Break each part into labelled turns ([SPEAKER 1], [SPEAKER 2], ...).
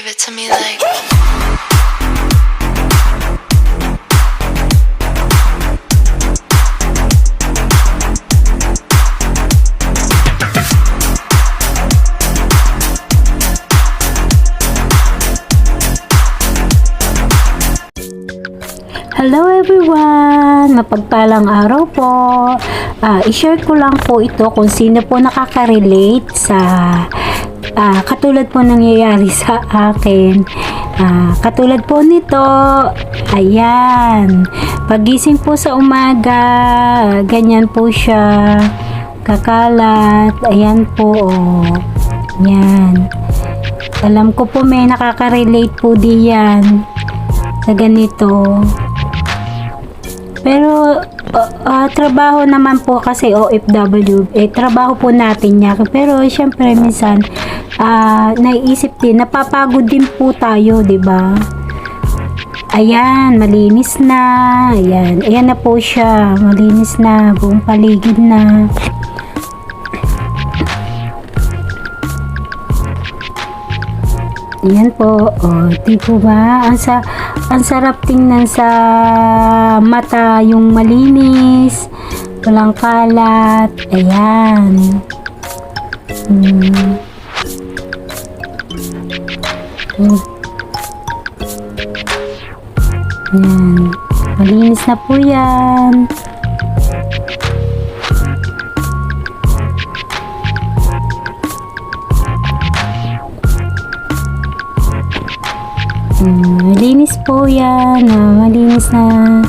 [SPEAKER 1] Give it to me like.
[SPEAKER 2] Hello everyone! Mapagpalang araw po. Ah, i-share ko lang po ito kung sino po nakaka-relate sa ah, katulad po nangyayari sa akin. Ah, katulad po nito, ayan. Pagising po sa umaga, ganyan po siya. Kakalat, ayan po. Oh. Yan. Alam ko po may nakaka-relate po diyan sa ganito. Pero uh, uh, trabaho naman po kasi OFW, eh trabaho po natin niya. Pero syempre minsan uh, naiisip din, napapagod din po tayo, 'di ba? Ayan, malinis na. Ayan, ayan na po siya. Malinis na, buong paligid na. Yan po. O, di po ba? Ang, sa, ang sarap tingnan sa mata yung malinis. Walang kalat. Ayan. Hmm. Hmm. Malinis na po yan. Hmm, malinis po yan. Ah, malinis na.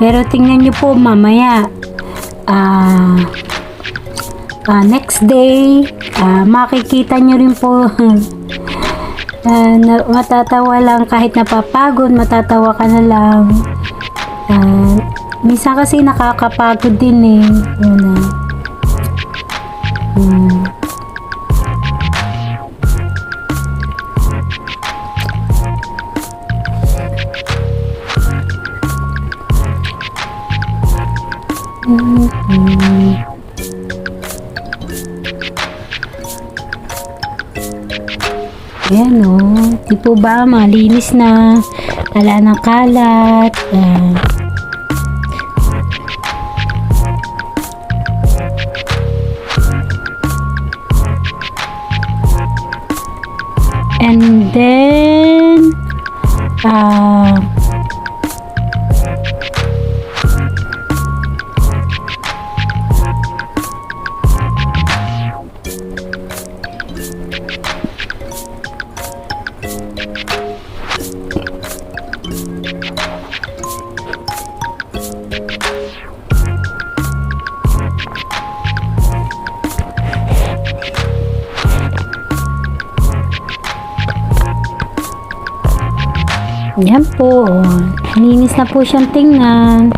[SPEAKER 2] Pero tingnan nyo po mamaya. Ah, ah, next day, ah, makikita nyo rin po. na, matatawa lang kahit napapagod, matatawa ka na lang. Ah, minsan kasi nakakapagod din eh. Yun na. Hmm. Di po ba malinis na. Wala ng kalat. Ah. And then, ah, Yan po. Linis na po siyang tingnan.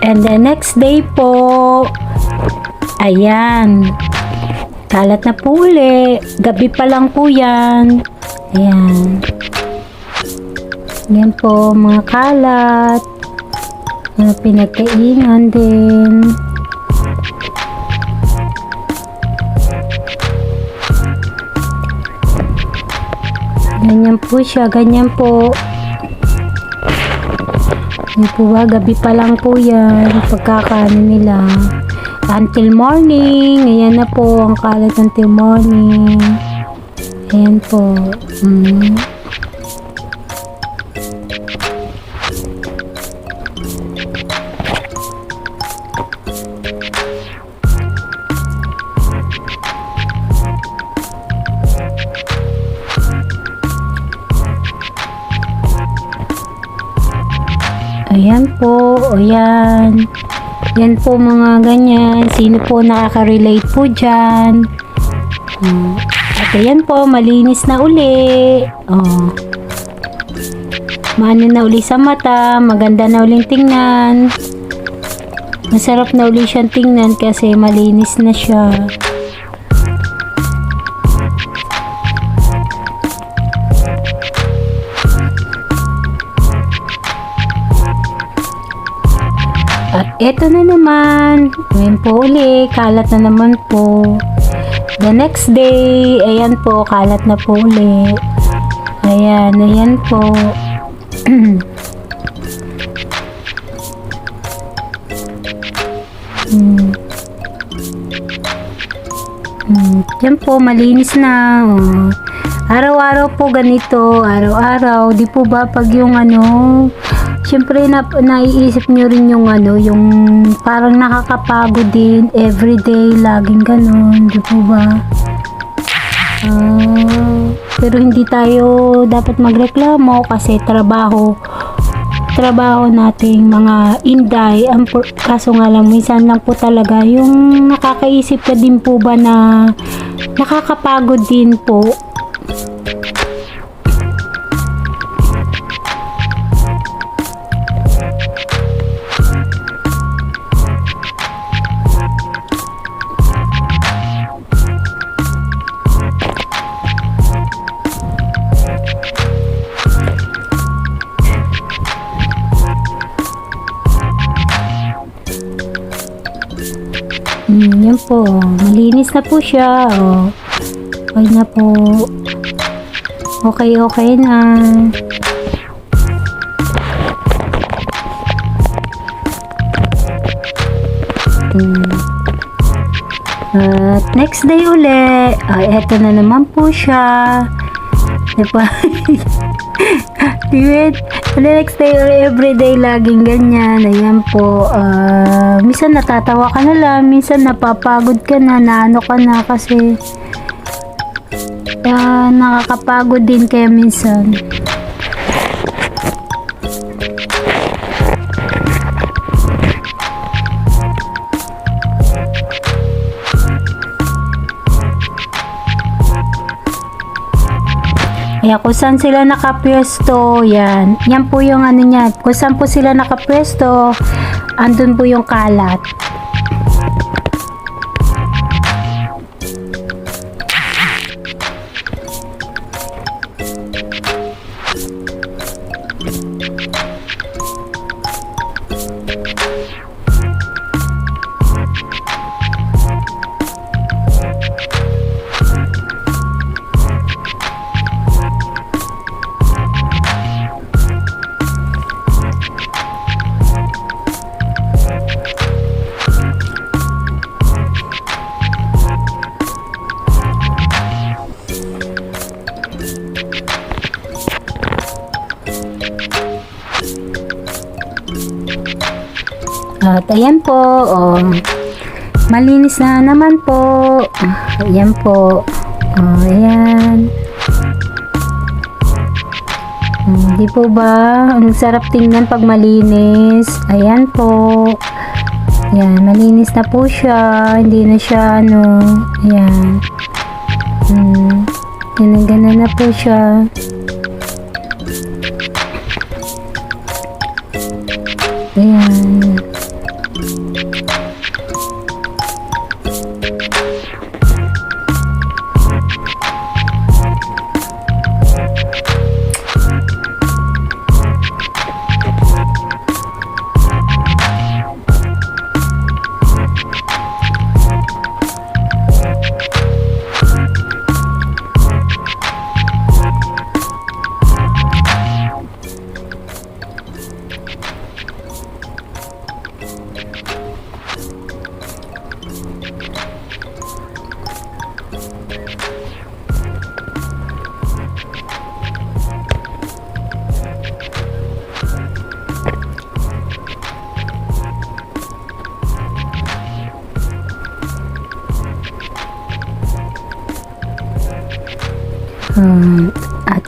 [SPEAKER 2] And the next day po, ayan. Kalat na po uli. Gabi pa lang po yan. Ayan. Yan po, mga kalat. Pinagkainan din. Ganyan po siya, ganyan po. Yan po ba, gabi pa lang po yan. Pagkakaano nila. Until morning. Ayan na po ang kalat until morning. Ayan po. Mm. Po, ayan. Yan po mga ganyan. Sino po nakaka-relate po dyan? Hmm. At ayan po, malinis na uli. Oh. Maano na uli sa mata, maganda na uling tingnan. Masarap na uli siyang tingnan kasi malinis na siya. Eto na naman. Ngayon po uli, kalat na naman po. The next day, ayan po, kalat na po uli. Ayan, ayan po. hmm. Hmm, yan po, malinis na. Oh. Araw-araw po ganito, araw-araw. Di po ba pag yung ano, syempre na, naiisip nyo rin yung ano, yung parang nakakapagod din, everyday, laging ganun. Di po ba? Ah, pero hindi tayo dapat magreklamo kasi trabaho trabaho nating mga inday ang kaso nga lang minsan lang po talaga yung nakakaisip ka din po ba na nakakapagod din po po. Malinis na po siya. Oh. Okay na po. Okay, okay na. At next day uli, ay eto na naman po siya. Diba? Diba? The next day or everyday, laging ganyan. Ayan po. ah minsan natatawa ka na lang, minsan napapagod ka na, naano ka na kasi ah, nakakapagod din kaya minsan. Kaya kung saan sila nakapwesto, yan. Yan po yung ano niya. Kung saan po sila nakapwesto, andun po yung kalat. Ayan po, oh, malinis na naman po. Ayan po. Oh, ayan. Hindi po ba? Ang sarap tingnan pag malinis. Ayan po. Ayan, malinis na po siya. Hindi na siya, ano, ayan. Hmm, ganun na po siya. Ayan.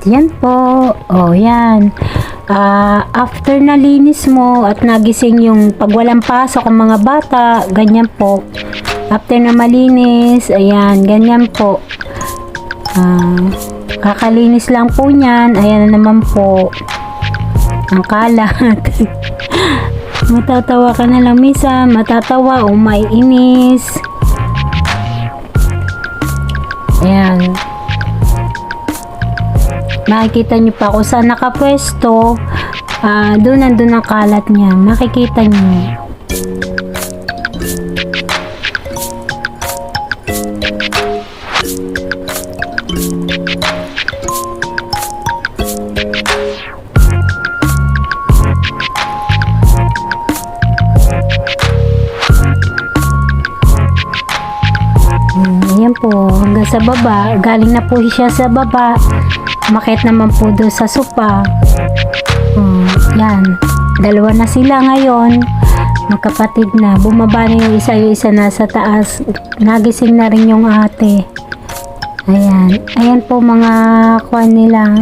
[SPEAKER 2] Yan po. O, yan. Ah, after nalinis mo at nagising yung pag walang pasok ang mga bata, ganyan po. After na malinis, ayan, ganyan po. Ah, kakalinis lang po niyan. Ayan na naman po. Ang kalat. matatawa ka na lang misa, matatawa o maiinis. Makikita nyo pa kung saan nakapwesto. Uh, doon nandun ang kalat niya. Makikita nyo. Hmm, ayan po, hanggang sa baba. Galing na po siya sa baba. Makit naman po doon sa sopa. Hmm, yan. Dalawa na sila ngayon. Magkapatid na. Bumaba na yung isa, yung isa nasa taas. Nagising na rin yung ate. Ayan. Ayan po mga kwan nila.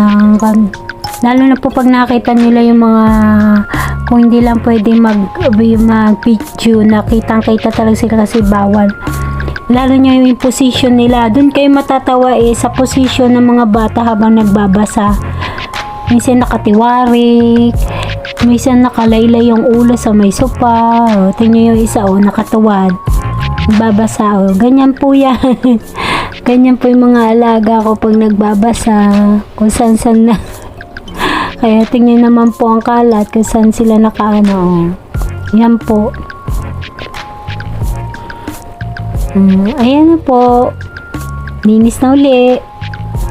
[SPEAKER 2] Ang kwan- lalo na po pag nakita nila yung mga kung hindi lang pwede mag mag video nakitang kita talaga sila kasi bawal lalo nyo yung position nila. Doon kayo matatawa eh sa position ng mga bata habang nagbabasa. Minsan nakatiwarik minsan nakalaylay yung ulo sa may sopa. O, tingnan yung isa o nakatuwad nagbabasa o ganyan po yan. Ganyan po yung mga alaga ko pag nagbabasa kung saan saan na. Kaya tingnan naman po ang kalat kung saan sila nakaano. Yan po. Mm, ayan na po. Linis na uli.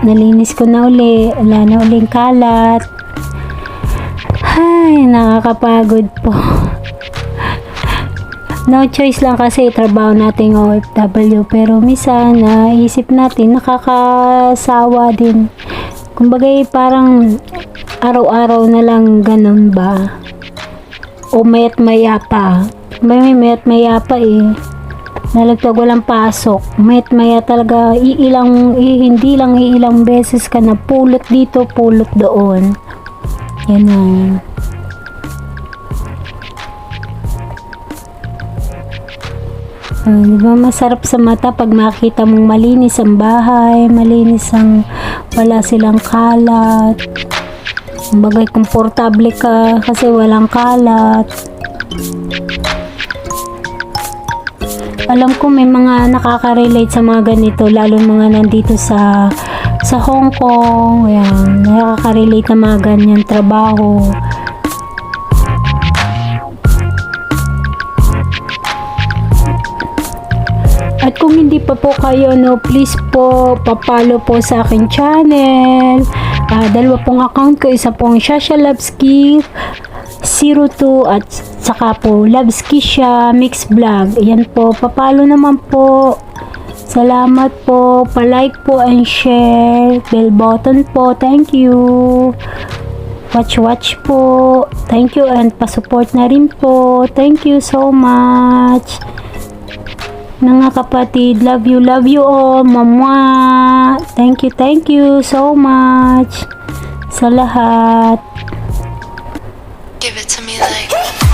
[SPEAKER 2] Nalinis ko na uli. Wala na uling kalat. Ay, nakakapagod po. No choice lang kasi trabaho nating OFW pero minsan naisip natin nakakasawa din. Kumbaga eh, parang araw-araw na lang ganun ba? O mayat maya pa. May mayat maya pa eh. Nalagtag walang pasok. Mayat maya talaga iilang, hindi lang iilang beses ka na pulot dito, pulot doon. Yan ang Ah, di ba masarap sa mata pag makita mong malinis ang bahay, malinis ang wala silang kalat. Bagay komportable ka kasi walang kalat. Alam ko may mga nakaka-relate sa mga ganito, lalo mga nandito sa sa Hong Kong, ayan, nakaka-relate na mga ganyan trabaho. At kung hindi pa po kayo, no, please po, papalo po sa aking channel. Ah, dalawa pong account ko, isa pong Shasha Labski 02 at saka po Labski siya Mix Vlog. Ayan po, papalo naman po. Salamat po, pa-like po and share. Bell button po, thank you. Watch watch po. Thank you and pa-support na rin po. Thank you so much mga kapatid. Love you, love you all. Mama. Thank you, thank you so much sa lahat.
[SPEAKER 1] Give it to me like.